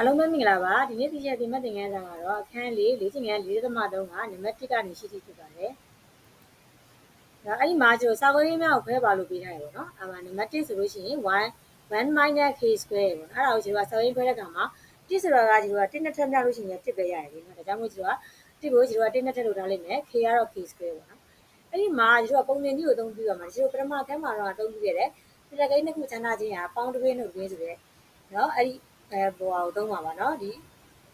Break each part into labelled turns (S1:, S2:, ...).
S1: အားလုံးပဲမင်္ဂလာပါဒီနေ့ဒီရက်ဒီမှတ်သင်ခန်းစာကတော့အခန်းလေးလေးချင်ငန်း၄သမ3ကနံပါတ်1ကနေရှိရှိဖြစ်ပါတယ်ဒါအဲ့ဒီမှာကျတော့စာခွဲရေးများကိုခွဲပါလို့ပေးထားရပေါ့နော်အဲ့မှာနံပါတ်1ဆိုလို့ရှိရင်1 1 minus k square ပေါ့အဲ့ဒါကိုကျတော့စာခွဲရေးခွဲတဲ့အခါမှာ1ဆိုတာကကျတော့1နဲ့ထပ်မြောက်လို့ရှိရင်1ပဲရတယ်လေနော်ဒါကြောင့်မို့ကျတော့1ကိုကျတော့1နဲ့ထပ်လို့ထားလိုက်မယ် k ကတော့ k square ပေါ့နော်အဲ့ဒီမှာကျတော့ပုံစံကြီးကိုအသုံးပြုရမှာကျတော့ပထမခန်းမှာတော့အသုံးပြုခဲ့တယ်ဒီလက်ကိန်းတစ်ခုချမ်းသာခြင်းဟာပေါင်းတစ်ပိနှုတ်တွင်းဆိုတဲ့နော်အဲ့ဒီ အဲဘောကိုသုံးပါပါနော်ဒီ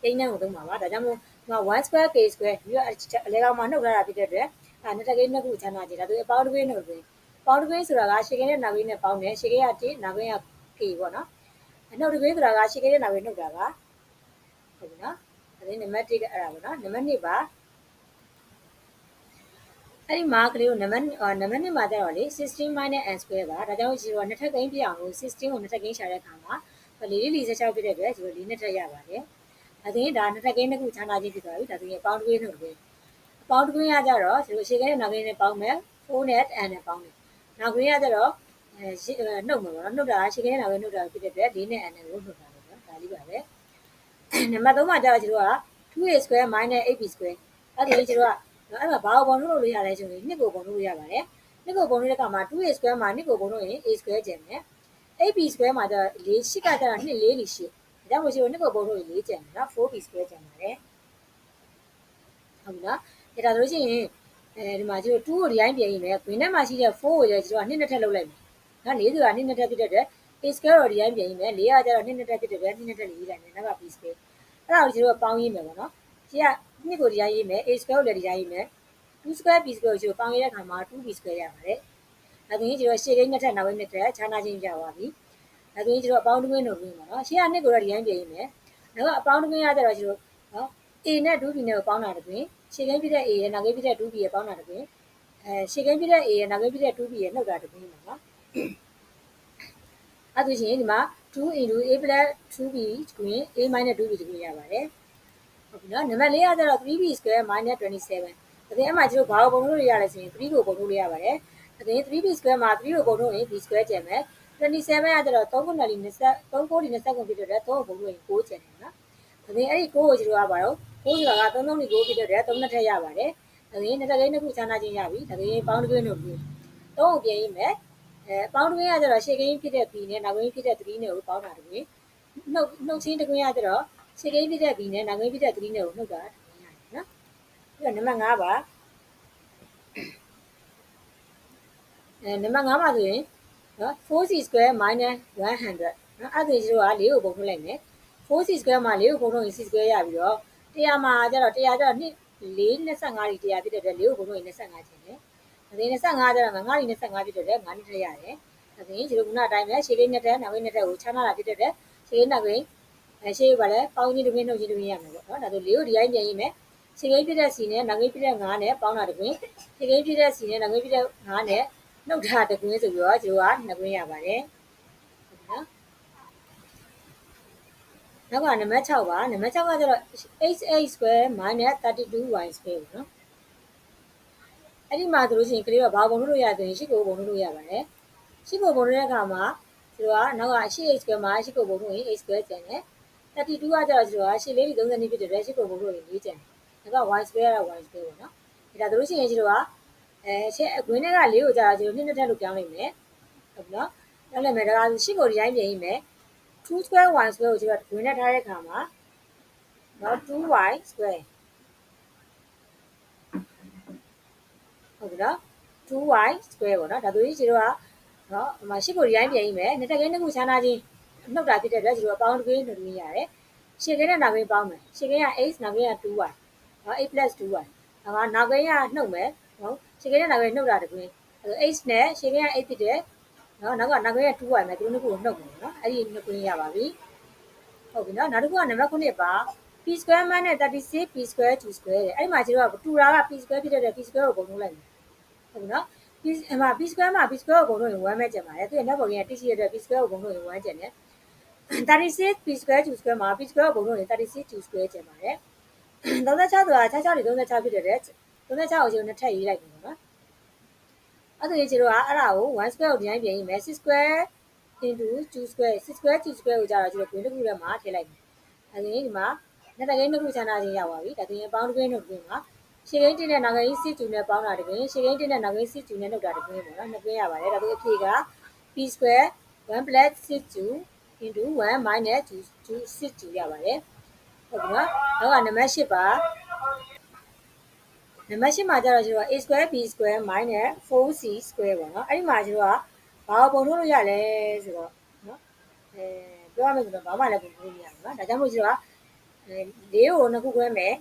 S1: ကိန်းနှံကိုသုံးပါပါဒါကြောင့်မို့ဒီမှာ1 square k square ပြီးတော့အလဲကောင်မှာနှုတ်ထားတာဖြစ်တဲ့အတွက်အဲနှစ်တက်ကိန်းနှစ်ခုချမ်းသာခြင်းဒါဆိုအပေါင်းတစ်ပိနှုတ်တွင်းပေါင်းတစ်ပိဆိုတာကရှေ့ကိန်းနဲ့နောက်ကိန်းနဲ့ပေါင်းတယ်ရှေ့ကိန်းက1နောက်ကိန်းက k ပေါ့နော်အနှုတ်တစ်ပိဆိုတာကရှေ့ကိန်းနဲ့နောက်ကိန်းနှုတ်တာပါဟုတ်ပြီနော်အဲဒီနံပါတ်1ကအဲ့ဒါပေါ့နော်နံပါတ်2ပါအဲ့ဒီမှာကလေးကိုနံပါတ်နံပါတ်2မှာကျတော့လေ16 minus n square ပါဒါကြောင့်ဒီတော့နှစ်ထပ်ကိန်းပြအောင်လို့16ကိုနှစ်ထပ်ကိန်းရှာတဲ့အခါမှာ လေးလေးလေး16ဖြစ်တဲ့အတွက်ဒီလိုလေးနှစ်ထပ်ရပါတယ်ဒါဆိုရင်ဒါနှစ်ထပ်ကိန်းတစ်ခုချမ်းသာခြင်းဖြစ်သွားပြီဒါဆိုရင်အပေါင်းတစ်ကိန်းနှုတ်တစ်ကိန်းအပေါင်းတစ်ကိန်းရကြတော့ဒီလိုရှေ့ကိန်းနဲ့နောက်ကိန်းနဲ့ပေါင်းမယ်4နဲ့ n နဲ့ပေါင်းတယ်နောက်ကိန်းရကြတော့အဲနှုတ်မှာပေါ့နော်နှုတ်တာရှေ့ကိန်းနဲ့နောက်ကိန်းနှုတ်တာဖြစ်တဲ့အတွက်4နဲ့ n နဲ့ကိုနှုတ်တာပေါ့နော်ဒါလေးပါပဲနံပါတ်3မှာကျတော့ဒီလိုက 2a square minus 8b square အဲ့ဒါလေးကျတော့နော်အဲ့မှာဘာကိုပုံထုတ်လို့ရလဲဆိုရင်နှစ်ကိုပုံထုတ်လို့ရပါတယ်နှစ်ကိုပုံထုတ်တဲ့အခါမှာ 2a square မှာနှစ်ကိုပုံထုတ်ရင် a square ကျန်တယ် 8b square မှာကျတော့4 8ကကျတော့2 4လီရှိဒါကြောင့်မို့ရှိကိုနှစ်ကိုပုံထုတ်ရင်4ကျန်တယ်နော် 4b square ကျန်ပါတယ်ဟုတ်ပြီနော်ဒါဒါဆိုလို့ရှိရင်အဲဒီမှာကျတော့2ကိုဒီတိုင်းပြင်ရင်လည်း green ထဲမှာရှိတဲ့4ကိုလည်းကျတော့2နှစ်ထပ်လုပ်လိုက်မယ်နော်4ဆိုတာ2နှစ်ထပ်ဖြစ်တဲ့အတွက် a square ကိုဒီတိုင်းပြင်ရင်လည်း4ကကျတော့2နှစ်ထပ်ဖြစ်တဲ့အတွက်2နှစ်ထပ်4တိုင်းနဲ့နောက်က b square အဲ့ဒါကိုကျတော့ပေါင်းရေးမယ်ပေါ့နော်ဒီကနှစ်ကိုဒီတိုင်းရေးမယ် a square ကိုလည်းဒီတိုင်းရေးမယ် 2 square b square ကိုကျတော့ပေါင်းရေးတဲ့အခါမှာ 2b square ရပါတယ် အဲဒါကြီးကျတော့ရှေ့ကိန်းနှစ်ထပ်နောက်ကိန်းနှစ်ထပ်ခြားနာချင်းပြသွားပြီအဲဒါကြီးကျတော့အပေါင်းတစ်ကွင်းတို့ပြင်ပါနော်ရှေ့ကနှစ်ကိုတော့ဒီတိုင်းပြင်ရေးမယ်နောက်ကအပေါင်းတစ်ကွင်းရကြတော့ကျတော့နော် a နဲ့ 2b နဲ့ကိုပေါင်းတာတစ်ကွင်းရှေ့ကိန်းပြတဲ့ a ရဲ့နောက်ကိန်းပြတဲ့ 2b ရဲ့ပေါင်းတာတစ်ကွင်းအဲရှေ့ကိန်းပြတဲ့ a ရဲ့နောက်ကိန်းပြတဲ့ 2b ရဲ့နှုတ်တာတစ်ကွင်းပါနော်အဲဒါဆိုရင်ဒီမှာ2 into a plus 2b တွင် a minus 2b တကွင်းရပါတယ်ဟုတ်ပြီနော်နံပါတ်၄ကကျတော့ 3b square minus 27ဒါပြင်အမှကျတို့ဘာကိုပုံလို့ရလဲဆိုရင်3ကိုပုံလို့ရပါတယ် ဒါပြင် 3b square မှာ3ကိုပုံလို့ရင် b square ကျန်မယ်27ကကျတော့3ခုနဲ့20 3ကိုဒီ20ကိုဖြစ်တဲ့အတွက်3ကိုပုံလို့ရင်6ကျန်တယ်နော်ဒါပြင်အဲ့ဒီ6ကိုကျတို့ကဘာလို့6ဆိုတာက3 3ဒီ6ဖြစ်တဲ့အတွက်3နှစ်ထက်ရပါတယ်ဒါပြင်နှစ်ထက်ကိန်းတစ်ခုချမ်းသာခြင်းရပြီဒါပြင်ပေါင်းတစ်ကိန်းတို့ပြီး3ကိုပြင်ရေးမယ်အဲပေါင်းတစ်ကိန်းကကျတော့ရှေ့ကိန်းဖြစ်တဲ့ b နဲ့နောက်ကိန်းဖြစ်တဲ့3နဲ့ကိုပေါင်းတာတစ်ကိန်းနှုတ်နှုတ်ချင်းတစ်ကိန်းကကျတော့ရှေ့ကိန်းဖြစ်တဲ့ b နဲ့နောက်ကိန်းဖြစ်တဲ့3နဲ့ကိုနှုတ်တာတစ်ကိန်းရတယ်နော်ပြီးတော့နံပါတ်5ပါ အဲနံပါတ်5ပါဆိုရင်နော် 4c square minus 100နော်အဲ့ဒါကြီးတို့က4ကိုပုံထုတ်လိုက်မယ် 4c square မှာ4ကိုပုံထုတ်ရင် c square ရပြီးတော့100မှာကျတော့100ကျတော့2 4 25ဒီ100ဖြစ်တဲ့အတွက်4ကိုပုံထုတ်ရင်25ချင်းတယ်ဒါပြင်25ကျတော့9ဒီ25ဖြစ်တဲ့အတွက်9နှစ်ထက်ရတယ်ဒါပြင်ဒီလိုခုနအတိုင်းပဲရှေ့ကိန်းနဲ့တဲ့နောက်ကိန်းနဲ့တဲ့ကိုချမ်းသာတာဖြစ်တဲ့အတွက်ရှေ့ကိန်းနောက်ကိန်းအဲရှေ့ကလည်းပေါင်းချင်းတစ်ပြင်းနှုတ်ချင်းတစ်ပြင်းရမယ်ပေါ့နော်ဒါဆို4ကိုဒီတိုင်းပြင်ရေးမယ်ရှေ့ကိန်းဖြစ်တဲ့ c နဲ့နောက်ကိန်းဖြစ်တဲ့9နဲ့ပေါင်းတာတစ်ပြင်းရှေ့ကိန်းဖြစ်တဲ့ c နဲ့နောက်ကိန်းဖြစ်တဲ့9နဲ့ နှုတ်ထားတကွင်းဆိုပြီးတော့ကျိုးကနှစ်ကွင်းရပါတယ်နော်နောက်ကနံပါတ်6ပါနံပါတ်6ကကျတော့ 8x square minus 32y square ပေါ့နော်အဲ့ဒီမှာဆိုလို့ရှိရင်ကလေးကဘာပုံလို့ရဆိုရင်ရှစ်ကိုပုံလို့ရပါတယ်ရှစ်ကိုပုံလို့တဲ့အခါမှာကျိုးကနောက်က 8x square မှာရှစ်ကိုပုံလို့ရင် x square ကျန်တယ်32ကကျတော့ကျိုးကရှစ်လေးပြီး30ဖြစ်တဲ့အတွက်ရှစ်ကိုပုံလို့ရင်4ကျန်တယ်နောက်က y square က y square ပေါ့နော်ဒါဆိုလို့ရှိရင်ကျိုးက အဲရှေ့အကွင်းထဲကလေးကိုကြာကျိုးနှစ်နှစ်ထပ်လို့ပြောင်းလိုက်မယ်ဟုတ်ပြီနော်ပြောင်းလိုက်မယ်ဒါကရှစ်ကိုဒီတိုင်းပြင်ရင်မယ်2 square y square ကိုကျတော့ကွင်းထဲထားတဲ့အခါမှာနော် 2y square ဟုတ်ပြီနော် 2y square ပေါ့နော်ဒါဆိုရင်ကျတော့နော်ဟိုမှာရှစ်ကိုဒီတိုင်းပြင်ရင်မယ်နှစ်ထပ်ကိန်းတစ်ခုချမ်းသာချင်းနှုတ်တာဖြစ်တဲ့အတွက်ကျတော့အပေါင်းတစ်ကိန်းနှုတ်ရရတယ်ရှစ်ကိန်းနဲ့နောက်ကိန်းပေါင်းမယ်ရှစ်ကိန်းက x နောက်ကိန်းက 2y နော်8 2y ဒါကနောက်ကိန်းကနှုတ်မယ်နော် ရှေ့ကင်းနဲ့နောက်ကိန်းနှုတ်တာတကွင်းအဲ h နဲ့ရှေ့ကင်းက h ဖြစ်တယ်နော်နောက်ကနောက်ကိန်းက2 y မယ်သူတို့နှစ်ခုကိုနှုတ်မယ်နော်အဲ့ဒီနှစ်ကွင်းရပါပြီဟုတ်ပြီနော်နောက်တစ်ခုကနံပါတ်9ပါ p square minus 36 p square 2 square တဲ့အဲ့ဒီမှာကျတော့တူတာက p square ဖြစ်တဲ့ p square ကိုပုံထုတ်လိုက်မယ်ဟုတ်ပြီနော် p အမ p square မှာ p square ကိုပုံထုတ်ရင်1ပဲကျန်ပါတယ်သူရဲ့နောက်ပုံကတိရှိရတဲ့ p square ကိုပုံထုတ်ရင်1ကျန်တယ်36 p square 2 square မှာ p square ကိုပုံထုတ်ရင်36 2 square ကျန်ပါတယ်36ဆိုတာ66တွေ36ဖြစ်တဲ့ 36ကိုကျတော့နှစ်ထပ်ရေးလိုက်ပြီနော်အဲ့ဒါကြီးကျတော့အဲ့ဒါကို1 square ကိုဒီတိုင်းပြင်ရင်မယ်6 square into 2 square 6 square 2 square ကိုကျတော့ကျတော့ green တစ်ခုထဲမှာထည့်လိုက်မယ်ဒါဆိုရင်ဒီမှာနှစ်တကိန်းနှစ်ခုချမ်းသာခြင်းရပါပြီဒါဆိုရင်ပေါင်းတစ်ကိန်းတို့တွင်မှာရှေ့ကိန်းတင်တဲ့နောက်ကိန်းစစ်ကျူနဲ့ပေါင်းတာတစ်ကိန်းရှေ့ကိန်းတင်တဲ့နောက်ကိန်းစစ်ကျူနဲ့နှုတ်တာတစ်ကိန်းပေါ့နော်နှစ်ကိန်းရပါတယ်ဒါဆိုအဖြေက p square 1 plus 6 2 into 1 minus 2 2 6 2ရပါတယ်ဟုတ်ပြီနော်နောက်ကနံပါတ်8ပါ နံပါတ်8မှာကျတော့ကျွန်တော် a square b square minus 4c square ပေါ့နော်အဲ့ဒီမှာကျွန်တော်ကဘာကိုပုံထုတ်လို့ရလဲဆိုတော့နော်အဲပြောရမယ်ဆိုတော့ဘာမှလည်းပုံထုတ်လို့မရဘူးနော်ဒါကြောင့်မို့ကျွန်တော်ကအဲလေးကိုနှစ်ခုခွဲမယ်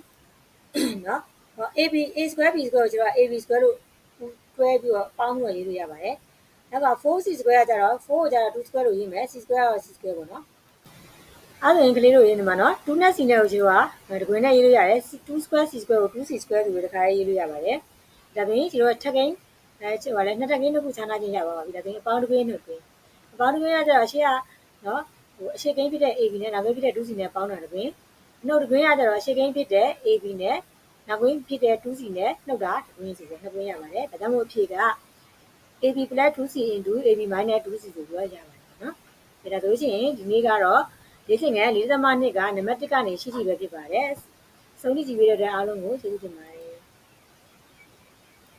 S1: နော်ဟော ab a square b square ကိုကျွန်တော် ab square လို့တွဲပြီးတော့ပေါင်းပြီးတော့ရေးလို့ရပါတယ်နောက်က 4c square ကကျတော့4ကိုကျတော့2 square လို့ရေးမယ် c square က c square ပေါ့နော် အဲ့ဒါရင်ကလေးတို့ရေးနေမှာနော်2နဲ့ c နဲ့ကိုကျွန်တော်ကတကွင်းနဲ့ရေးလို့ရတယ် 2 square c square ကို 2c square ဆိုပြီးတခါရေးလို့ရပါတယ်ဒါပြင်ကျွန်တော်ထက်ကိန်းအဲကျတော့လည်းနှစ်ထက်ကိန်းတစ်ခုခြားနာခြင်းရပါပါပြီဒါပြင်အပေါင်းတစ်ကိန်းနှစ်ကိန်းအပေါင်းတစ်ကိန်းကကျတော့ရှေ့ကနော်ဟိုအရှိကိန်းဖြစ်တဲ့ AB နဲ့နောက်ကိန်းဖြစ်တဲ့ 2c နဲ့ပေါင်းတာတစ်ကိန်းနှုတ်တစ်ကိန်းကကျတော့ရှေ့ကိန်းဖြစ်တဲ့ AB နဲ့နောက်ကိန်းဖြစ်တဲ့ 2c နဲ့နှုတ်တာတစ်ကိန်းစီပဲနှစ်ကိန်းရပါတယ်ဒါကြောင့်မို့အဖြေက AB 2c AB AB 2c ဆိုပြီးရပါတယ်နော်ဒါဆိုရင်ဒီနေ့ကတော့ လေ့ကျင့်ငယ်၄ .2 ကနံပါတ်1ကနေရှိရှိပဲဖြစ်ပါတယ်ဆုံးဖြတ်ကြည့်ပေးတဲ့အတွက်အားလုံးကိုကျေးဇူးတင်ပါတယ်